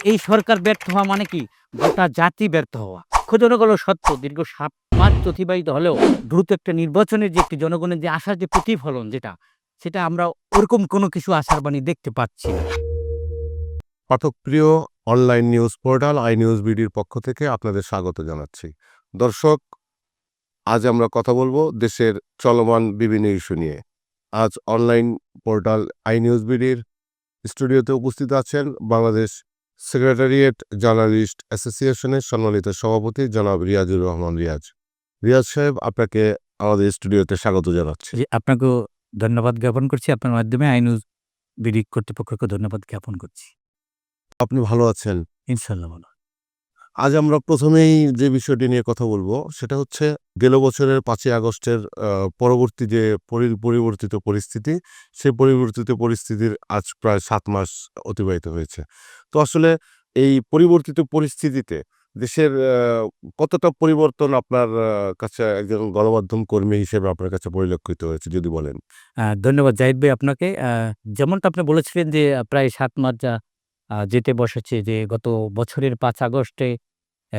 এই সরকার ব্যর্থ হওয়া মানে কি? গোটা জাতি ব্যর্থ হওয়া। দুঃখজনক সত্য, দীর্ঘ সাত মাস অতিবাহিত হলেও দ্রুত একটা নির্বাচনের যে একটি জনগণের যে আশার যে প্রতিফলন যেটা, সেটা আমরা ওরকম কোনো কিছু আশার বাণী দেখতে পাচ্ছি না। পাঠকপ্রিয় online news portal I news বিডির পক্ষ থেকে আপনাদের স্বাগত জানাচ্ছি। দর্শক, আজ আমরা কথা বলব দেশের চলমান বিভিন্ন ইস্যু নিয়ে। আজ অনলাইন পোর্টাল আই নিউজ বিডির স্টুডিওতে উপস্থিত আছেন বাংলাদেশ সেক্রেটারিয়েট জার্নালিস্ট অ্যাসোসিয়েশনের সম্মানিত সভাপতি জনাব রিয়াজুর রহমান রিয়াজ। রিয়াজ সাহেব আপনাকে আমাদের স্টুডিওতে স্বাগত জানাচ্ছি। আপনাকেও ধন্যবাদ জ্ঞাপন করছি। আপনার মাধ্যমে আইনুজ বিডি কর্তৃপক্ষকে ধন্যবাদ জ্ঞাপন করছি। আপনি ভালো আছেন? ইনশাল্লাহ ভালো। আজ আমরা প্রথমেই যে বিষয়টি নিয়ে কথা বলব, সেটা হচ্ছে গেল বছরের পাঁচই আগস্টের পরবর্তী যে পরি- পরিবর্তিত পরিস্থিতি সেই পরিবর্তিত পরিস্থিতির আজ প্রায় সাত মাস অতিবাহিত হয়েছে। তো আসলে এই পরিবর্তিত পরিস্থিতিতে দেশের কতটা পরিবর্তন আপনার কাছে একজন গণমাধ্যম কর্মী হিসেবে আপনার কাছে পরিলক্ষিত হয়েছে, যদি বলেন? ধন্যবাদ জাহিদ ভাই আপনাকে। যেমনটা আপনি বলেছিলেন যে প্রায় সাত মাস যা যেতে বসেছে যে, গত বছরের পাঁচ আগস্টে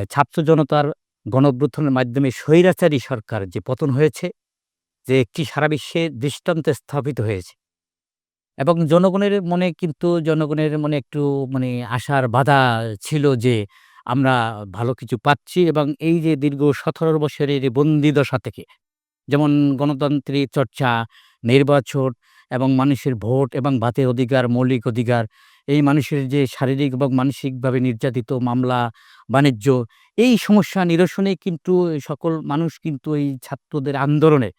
ছাত্র জনতার গণঅভ্যুত্থানের মাধ্যমে স্বৈরাচারী সরকার যে পতন হয়েছে, যে একটি সারা বিশ্বে দৃষ্টান্তে স্থাপিত হয়েছে। এবং জনগণের মনে কিন্তু, জনগণের মনে একটু মানে আশার বাধা ছিল যে আমরা ভালো কিছু পাচ্ছি এবং এই যে দীর্ঘ সতেরো বছরের বন্দিদশা থেকে, যেমন গণতান্ত্রিক চর্চা, নির্বাচন এবং মানুষের ভোট এবং ভাতের অধিকার, মৌলিক অধিকার, এই মানুষের যে শারীরিক এবং মানসিকভাবে নির্যাতিত মামলা, বাণিজ্য, এই সমস্যা নিরসনে কিন্তু সকল মানুষ কিন্তু এই ছাত্রদের আন্দোলনে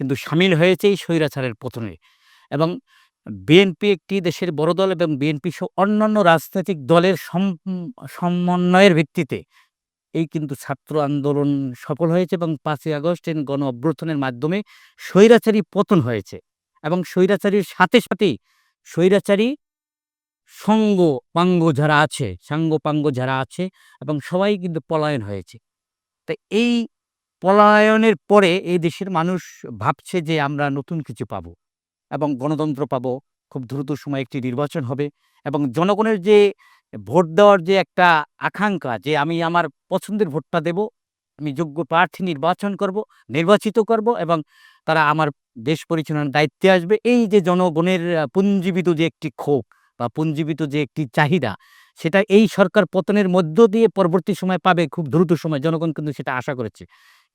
কিন্তু সামিল হয়েছে এই স্বৈরাচারের পতনে। এবং বিএনপি একটি দেশের বড় দল এবং বিএনপি সহ অন্যান্য রাজনৈতিক দলের সম- সমন্বয়ের ভিত্তিতে এই কিন্তু ছাত্র আন্দোলন সফল হয়েছে এবং পাঁচই আগস্ট এর গণ অভ্যর্থনের মাধ্যমে স্বৈরাচারী পতন হয়েছে। এবং স্বৈরাচারীর সাথে সাথেই স্বৈরাচারী সঙ্গ পাঙ্গ যারা আছে, সাঙ্গ পাঙ্গ যারা আছে এবং সবাই কিন্তু পলায়ন হয়েছে। তা এই পলায়নের পরে এই দেশের মানুষ ভাবছে যে আমরা নতুন কিছু পাবো এবং গণতন্ত্র পাবো, খুব দ্রুত সময় একটি নির্বাচন হবে এবং জনগণের যে ভোট দেওয়ার যে একটা আকাঙ্ক্ষা যে আমি আমার পছন্দের ভোটটা দেব, আমি যোগ্য প্রার্থী নির্বাচন করব, নির্বাচিত করব এবং তারা আমার দেশ পরিচালনার দায়িত্বে আসবে। এই যে জনগণের পুঞ্জীবিত যে একটি ক্ষোভ বা পুঞ্জীবিত যে একটি চাহিদা, সেটা এই সরকার পতনের মধ্য দিয়ে পরবর্তী সময় পাবে খুব দ্রুত সময়। জনগণ কিন্তু সেটা আশা করেছে।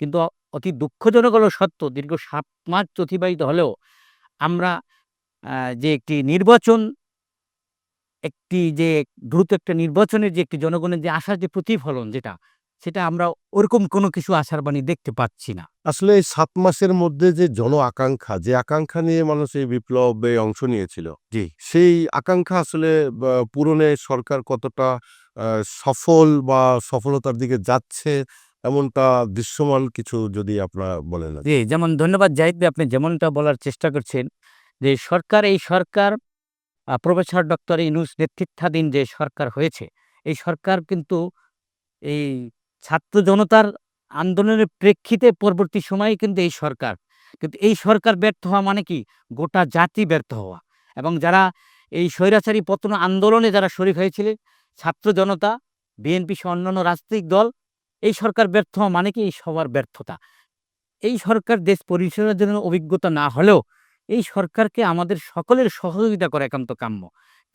কিন্তু অতি দুঃখজনক হলো সত্য, দীর্ঘ সাত মাস অতিবাহিত হলেও আমরা যে একটি নির্বাচন, একটি যে দ্রুত একটা নির্বাচনের যে একটি জনগণের যে আশার যে প্রতিফলন যেটা সেটা আমরা ওরকম কোনো কিছু আশার বাণী দেখতে পাচ্ছি না। আসলে এই সাত মাসের মধ্যে যে জন আকাঙ্ক্ষা যে আকাঙ্ক্ষা নিয়ে মানুষ এই বিপ্লবে অংশ নিয়েছিল জি। সেই আকাঙ্ক্ষা আসলে পূরণে সরকার কতটা সফল বা সফলতার দিকে যাচ্ছে এমনটা দৃশ্যমান কিছু যদি আপনারা বলেন জি যেমন ধন্যবাদ জাহিদ ভাই আপনি যেমনটা বলার চেষ্টা করছেন যে সরকার এই সরকার প্রফেসর ডক্টর ইনুস নেতৃত্বাধীন যে সরকার হয়েছে এই সরকার কিন্তু এই ছাত্র জনতার আন্দোলনের প্রেক্ষিতে পরবর্তী সময়ে কিন্তু এই সরকার, কিন্তু এই সরকার ব্যর্থ হওয়া মানে কি? গোটা জাতি ব্যর্থ হওয়া। এবং যারা এই স্বৈরাচারী পতন আন্দোলনে যারা শরিক হয়েছিলেন ছাত্র জনতা বিএনপি সহ অন্যান্য রাজনৈতিক দল, এই সরকার ব্যর্থ হওয়া মানে কি? এই সবার ব্যর্থতা। এই সরকার দেশ পরিচালনার জন্য অভিজ্ঞতা না হলেও এই সরকারকে আমাদের সকলের সহযোগিতা করা একান্ত কাম্য।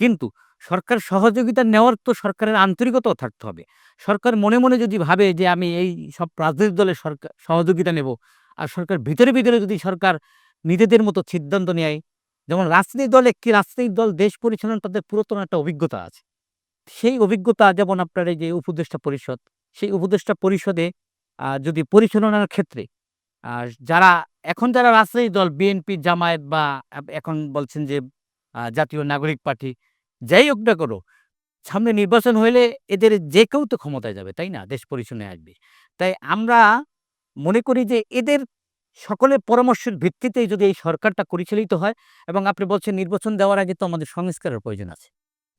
কিন্তু সরকার সহযোগিতা নেওয়ার তো সরকারের আন্তরিকতাও থাকতে হবে। সরকার মনে মনে যদি ভাবে যে আমি এই সব রাজনৈতিক দলের সরকার সহযোগিতা নেব আর সরকার ভিতরে ভিতরে যদি সরকার নিজেদের মতো সিদ্ধান্ত নেয়, যেমন রাজনৈতিক দল একটি রাজনৈতিক দল দেশ পরিচালনা তাদের পুরাতন একটা অভিজ্ঞতা আছে। সেই অভিজ্ঞতা যেমন আপনার এই যে উপদেষ্টা পরিষদ, সেই উপদেষ্টা পরিষদে যদি পরিচালনার ক্ষেত্রে, আর যারা, এখন যারা রাজনৈতিক দল, বিএনপি, জামায়াত বা এখন বলছেন যে জাতীয় নাগরিক পার্টি, যাই হোক না করো সামনে নির্বাচন হইলে এদের যে কেউ তো ক্ষমতায় যাবে, তাই না? দেশ পরিচালনায় আসবে। তাই আমরা মনে করি যে এদের সকলের পরামর্শের ভিত্তিতেই যদি এই সরকারটা পরিচালিত হয়, এবং আপনি বলছেন নির্বাচন দেওয়ার আগে তো আমাদের সংস্কারের প্রয়োজন আছে।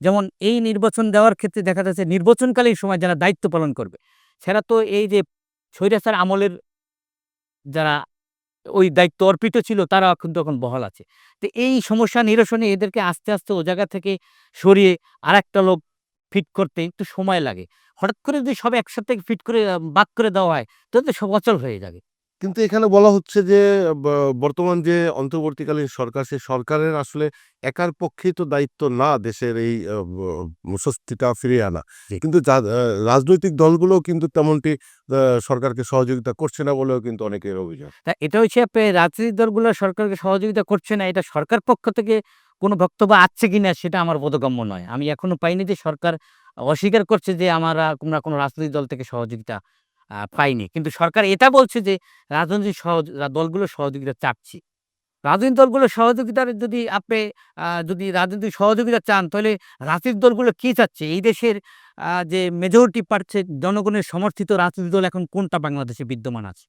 যেমন এই নির্বাচন দেওয়ার ক্ষেত্রে দেখা যাচ্ছে নির্বাচনকালীন সময় যারা দায়িত্ব পালন করবে সেটা তো এই যে স্বৈরাচার আমলের যারা ওই দায়িত্ব অর্পিত ছিল তারা কিন্তু এখন বহাল আছে তো এই সমস্যা নিরসনে এদেরকে আস্তে আস্তে ও জায়গা থেকে সরিয়ে আর একটা লোক ফিট করতে একটু সময় লাগে। হঠাৎ করে যদি সব একসাথে ফিট করে বাক করে দেওয়া হয়, তাহলে তো সব অচল হয়ে যাবে। কিন্তু এখানে বলা হচ্ছে যে বর্তমান যে অন্তর্বর্তীকালীন সরকার, সে সরকারের আসলে একার পক্ষেই তো দায়িত্ব না দেশের এই স্বস্তিটা ফিরিয়ে আনা। কিন্তু রাজনৈতিক দলগুলোও কিন্তু তেমনটি সরকারকে সহযোগিতা করছে না বলেও কিন্তু অনেকের অভিযোগ। তা এটা হচ্ছে আপনি রাজনৈতিক দলগুলো সরকারকে সহযোগিতা করছে না, এটা সরকার পক্ষ থেকে কোনো বক্তব্য আসছে কিনা সেটা আমার বোধগম্য নয়। আমি এখনও পাইনি যে সরকার অস্বীকার করছে যে আমরা কোনো রাজনৈতিক দল থেকে সহযোগিতা পাইনি। কিন্তু সরকার এটা বলছে যে রাজনৈতিক সহজ দলগুলোর সহযোগিতা চাচ্ছি। রাজনৈতিক দলগুলোর সহযোগিতার যদি আপনি যদি রাজনৈতিক সহযোগিতা চান, তাহলে রাজনৈতিক দলগুলো কি চাচ্ছে? এই দেশের যে মেজরিটি পার্সেন্ট জনগণের সমর্থিত রাজনৈতিক দল এখন কোনটা বাংলাদেশে বিদ্যমান আছে?